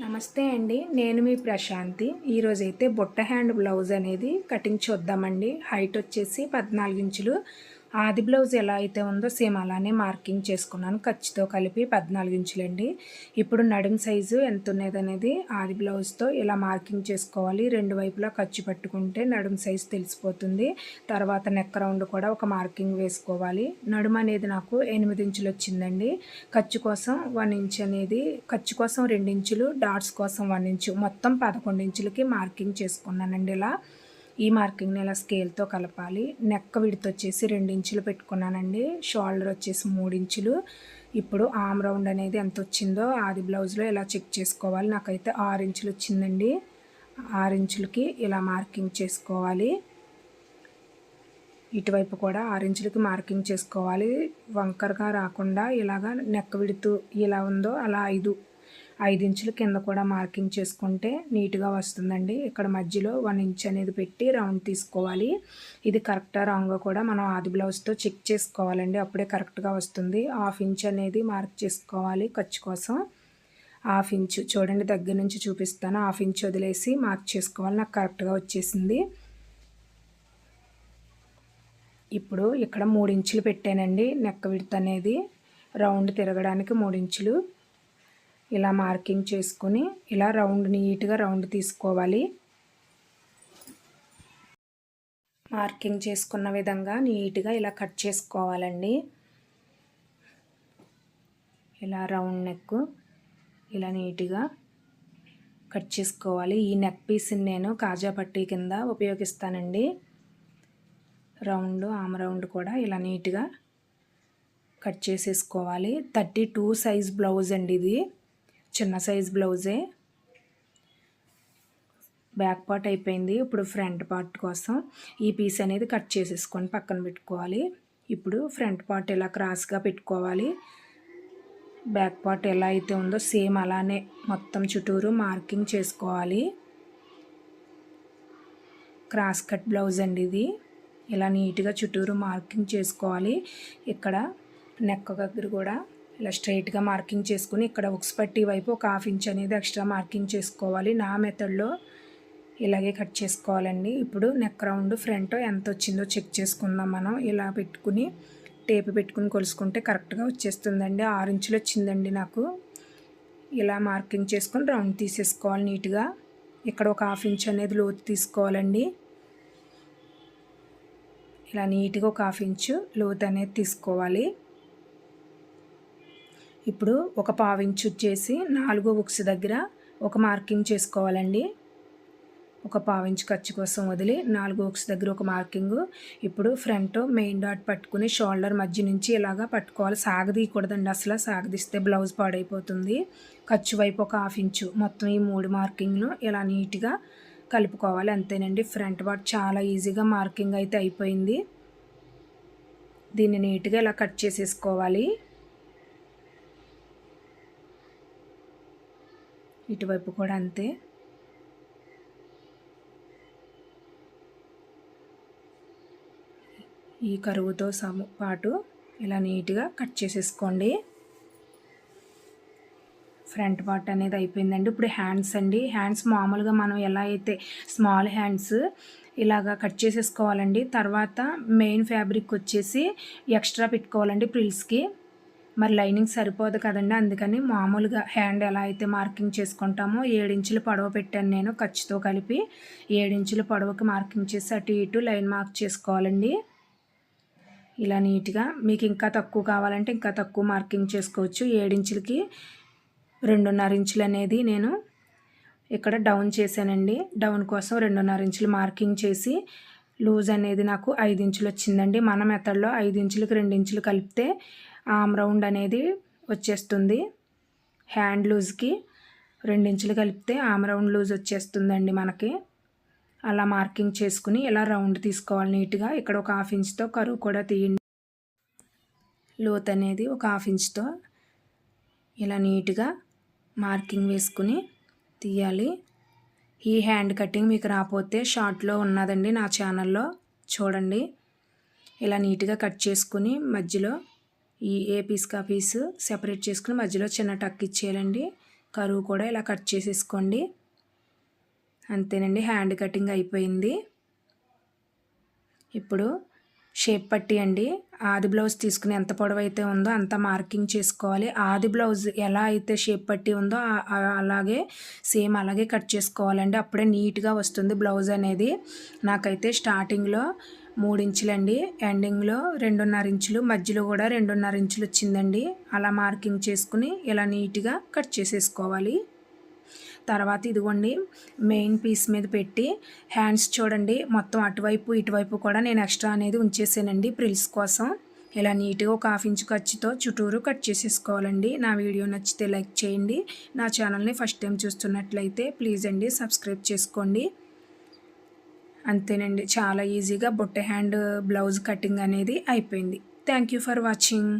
నమస్తే అండి. నేను మీ ప్రశాంతి. ఈరోజైతే బుట్ట హ్యాండ్ బ్లౌజ్ అనేది కటింగ్ చూద్దామండి. హైట్ వచ్చేసి పద్నాలుగు ఇంచులు. ఆది బ్లౌజ్ ఎలా అయితే ఉందో సేమ్ అలానే మార్కింగ్ చేసుకున్నాను. ఖర్చుతో కలిపి పద్నాలుగు ఇంచులండి. ఇప్పుడు నడుం సైజు ఎంత ఉన్నది అనేది ఆది బ్లౌజ్తో ఇలా మార్కింగ్ చేసుకోవాలి రెండు వైపులా ఖర్చు పట్టుకుంటే నడుం సైజు తెలిసిపోతుంది. తర్వాత నెక్ రౌండ్ కూడా ఒక మార్కింగ్ వేసుకోవాలి. నడుం అనేది నాకు ఎనిమిది ఇంచులు వచ్చిందండి. ఖర్చు కోసం వన్ ఇంచ్ అనేది ఖర్చు కోసం రెండు ఇంచులు డాట్స్ కోసం వన్ ఇంచు మొత్తం పదకొండు ఇంచులకి మార్కింగ్ చేసుకున్నానండి ఇలా. ఈ మార్కింగ్ని ఇలా స్కేల్తో కలపాలి. నెక్క విడత వచ్చేసి రెండు ఇంచులు పెట్టుకున్నానండి. షోల్డర్ వచ్చేసి మూడు ఇంచులు. ఇప్పుడు ఆమ్ రౌండ్ అనేది ఎంత వచ్చిందో ఆది బ్లౌజ్లో ఇలా చెక్ చేసుకోవాలి. నాకైతే ఆరు ఇంచులు వచ్చిందండి. ఆరు ఇంచులకి ఇలా మార్కింగ్ చేసుకోవాలి. ఇటువైపు కూడా ఆరు ఇంచులకి మార్కింగ్ చేసుకోవాలి. వంకరగా రాకుండా ఇలాగా నెక్క విడుతూ ఇలా ఉందో అలా ఐదు ఇంచుల కింద కూడా మార్కింగ్ చేసుకుంటే నీట్గా వస్తుందండి. ఇక్కడ మధ్యలో వన్ ఇంచ్ అనేది పెట్టి రౌండ్ తీసుకోవాలి. ఇది కరెక్టా రాంగ్ కూడా మనం ఆది బ్లౌజ్తో చెక్ చేసుకోవాలండి. అప్పుడే కరెక్ట్గా వస్తుంది. హాఫ్ ఇంచ్ అనేది మార్క్ చేసుకోవాలి ఖర్చు కోసం. హాఫ్ ఇంచ్ చూడండి దగ్గర నుంచి చూపిస్తాను. హాఫ్ ఇంచ్ వదిలేసి మార్క్ చేసుకోవాలి. నాకు కరెక్ట్గా వచ్చేసింది. ఇప్పుడు ఇక్కడ మూడు ఇంచులు పెట్టానండి. నెక్క విడత అనేది రౌండ్ తిరగడానికి మూడు ఇంచులు ఇలా మార్కింగ్ చేసుకొని ఇలా రౌండ్ నీట్గా రౌండ్ తీసుకోవాలి. మార్కింగ్ చేసుకున్న విధంగా నీట్గా ఇలా కట్ చేసుకోవాలండి. ఇలా రౌండ్ నెక్ ఇలా నీట్గా కట్ చేసుకోవాలి. ఈ నెక్ పీస్ని నేను కాజా పట్టీ కింద ఉపయోగిస్తానండి. రౌండ్ ఆమ్ రౌండ్ కూడా ఇలా నీట్గా కట్ చేసేసుకోవాలి. థర్టీ టూ సైజ్ బ్లౌజ్ అండి ఇది. చిన్న సైజ్ బ్లౌజే. బ్యాక్ పార్ట్ అయిపోయింది. ఇప్పుడు ఫ్రంట్ పార్ట్ కోసం ఈ పీస్ అనేది కట్ చేసేసుకొని పక్కన పెట్టుకోవాలి. ఇప్పుడు ఫ్రంట్ పార్ట్ ఎలా క్రాస్గా పెట్టుకోవాలి. బ్యాక్ పార్ట్ ఎలా అయితే ఉందో సేమ్ అలానే మొత్తం చుట్టూరు మార్కింగ్ చేసుకోవాలి. క్రాస్ కట్ బ్లౌజ్ అండి ఇది. ఇలా నీట్గా చుట్టూరు మార్కింగ్ చేసుకోవాలి. ఇక్కడ నెక్క దగ్గర కూడా ఇలా స్ట్రైట్గా మార్కింగ్ చేసుకుని ఇక్కడ ఉక్స్ పట్టి వైపు ఒక హాఫ్ ఇంచ్ అనేది ఎక్స్ట్రా మార్కింగ్ చేసుకోవాలి. నా మెథడ్లో ఇలాగే కట్ చేసుకోవాలండి. ఇప్పుడు నెక్ రౌండ్ ఫ్రంట్ ఎంత వచ్చిందో చెక్ చేసుకుందాం మనం. ఇలా పెట్టుకుని టేప్ పెట్టుకుని కొలుసుకుంటే కరెక్ట్గా వచ్చేస్తుందండి. ఆరు ఇంచులు వచ్చిందండి నాకు. ఇలా మార్కింగ్ చేసుకొని రౌండ్ తీసేసుకోవాలి నీట్గా. ఇక్కడ ఒక హాఫ్ ఇంచ్ అనేది లోతు తీసుకోవాలండి. ఇలా నీట్గా ఒక హాఫ్ ఇంచు లోతు అనేది తీసుకోవాలి. ఇప్పుడు ఒక పావించు వచ్చేసి నాలుగో బుక్స్ దగ్గర ఒక మార్కింగ్ చేసుకోవాలండి. ఒక పావించు ఖర్చు కోసం వదిలి నాలుగో బుక్స్ దగ్గర ఒక మార్కింగ్. ఇప్పుడు ఫ్రంట్ మెయిన్ డాట్ పట్టుకుని షోల్డర్ మధ్య నుంచి ఇలాగా పట్టుకోవాలి. సాగదీయకూడదండి అసలు. సాగదీస్తే బ్లౌజ్ పాడైపోతుంది. ఖర్చు వైపు ఒక హాఫ్ ఇంచు. మొత్తం ఈ మూడు మార్కింగ్ను ఇలా నీట్గా కలుపుకోవాలి. అంతేనండి ఫ్రంట్ పార్ట్ చాలా ఈజీగా మార్కింగ్ అయితే అయిపోయింది. దీన్ని నీట్గా ఇలా కట్ చేసేసుకోవాలి. ఇటువైపు కూడా అంతే. ఈ కరువుతో సమ పాటు ఇలా నీట్గా కట్ చేసేసుకోండి. ఫ్రంట్ పార్ట్ అనేది అయిపోయిందండి. ఇప్పుడు హ్యాండ్స్ అండి. హ్యాండ్స్ మామూలుగా మనం ఎలా అయితే స్మాల్ హ్యాండ్స్ ఇలాగా కట్ చేసేసుకోవాలండి తర్వాత మెయిన్ ఫ్యాబ్రిక్ వచ్చేసి ఎక్స్ట్రా పెట్టుకోవాలండి ప్రిల్స్కి. మరి లైనింగ్ సరిపోదు కదండి. అందుకని మామూలుగా హ్యాండ్ ఎలా అయితే మార్కింగ్ చేసుకుంటామో ఏడించులు పొడవ పెట్టాను నేను ఖర్చుతో కలిపి. ఏడించుల పొడవకి మార్కింగ్ చేసి అటు ఇటు లైన్ మార్క్ చేసుకోవాలండి. ఇలా నీట్గా మీకు ఇంకా తక్కువ కావాలంటే ఇంకా తక్కువ మార్కింగ్ చేసుకోవచ్చు. ఏడించులకి రెండున్నర ఇంచులు అనేది నేను ఇక్కడ డౌన్ చేశానండి. డౌన్ కోసం రెండున్నర ఇంచులు మార్కింగ్ చేసి లూజ్ అనేది నాకు ఐదు ఇంచులు వచ్చిందండి. మన మెథడ్లో ఐదు ఇంచులకు రెండు ఇంచులు కలిపితే ఆమ్ రౌండ్ అనేది వచ్చేస్తుంది. హ్యాండ్ లూజ్కి రెండించులు కలిపితే ఆమ్ రౌండ్ లూజ్ వచ్చేస్తుందండి మనకి. అలా మార్కింగ్ చేసుకుని ఇలా రౌండ్ తీసుకోవాలి నీట్గా. ఇక్కడ ఒక హాఫ్ ఇంచ్తో కరువు కూడా తీయండి. లోత్ అనేది ఒక హాఫ్ ఇంచ్తో ఇలా నీట్గా మార్కింగ్ వేసుకుని తీయాలి. ఈ హ్యాండ్ కటింగ్ మీకు రాకపోతే షార్ట్లో ఉన్నదండి నా ఛానల్లో. చూడండి. ఇలా నీట్గా కట్ చేసుకుని మధ్యలో ఈ ఏ పీస్ కా పీస్ సెపరేట్ చేసుకుని మధ్యలో చిన్న టక్ ఇచ్చేయాలండి. కరువు కూడా ఇలా కట్ చేసేసుకోండి. అంతేనండి హ్యాండ్ కటింగ్ అయిపోయింది. ఇప్పుడు షేప్ పట్టి అండి ఆది బ్లౌజ్ తీసుకుని ఎంత పొడవు అయితే ఉందో అంత మార్కింగ్ చేసుకోవాలి. ఆది బ్లౌజ్ ఎలా అయితే షేప్ పట్టి ఉందో అలాగే సేమ్ అలాగే కట్ చేసుకోవాలండి. అప్పుడే నీట్గా వస్తుంది బ్లౌజ్ అనేది. నాకైతే స్టార్టింగ్లో మూడు ఇంచులండి ఎండింగ్లో రెండున్నర ఇంచులు మధ్యలో కూడా రెండున్నర ఇంచులు వచ్చిందండి అలా మార్కింగ్ చేసుకుని ఇలా నీట్గా కట్ చేసేసుకోవాలి. తర్వాత ఇదిగోండి మెయిన్ పీస్ మీద పెట్టి హ్యాండ్స్ చూడండి మొత్తం అటువైపు ఇటువైపు కూడా నేను ఎక్స్ట్రా అనేది ఉంచేసానండి ప్రిల్స్ కోసం. ఇలా నీట్గా ఒక హాఫ్ ఇంచ్ ఖర్చుతో చుట్టూరు కట్ చేసేసుకోవాలండి. నా వీడియో నచ్చితే లైక్ చేయండి. నా ఛానల్ని ఫస్ట్ టైం చూస్తున్నట్లయితే ప్లీజ్ అండి సబ్స్క్రైబ్ చేసుకోండి. అంతేనండి. చాలా ఈజీగా బొట్టె హ్యాండ్ బ్లౌజ్ కటింగ్ అనేది అయిపోయింది. Thank you for watching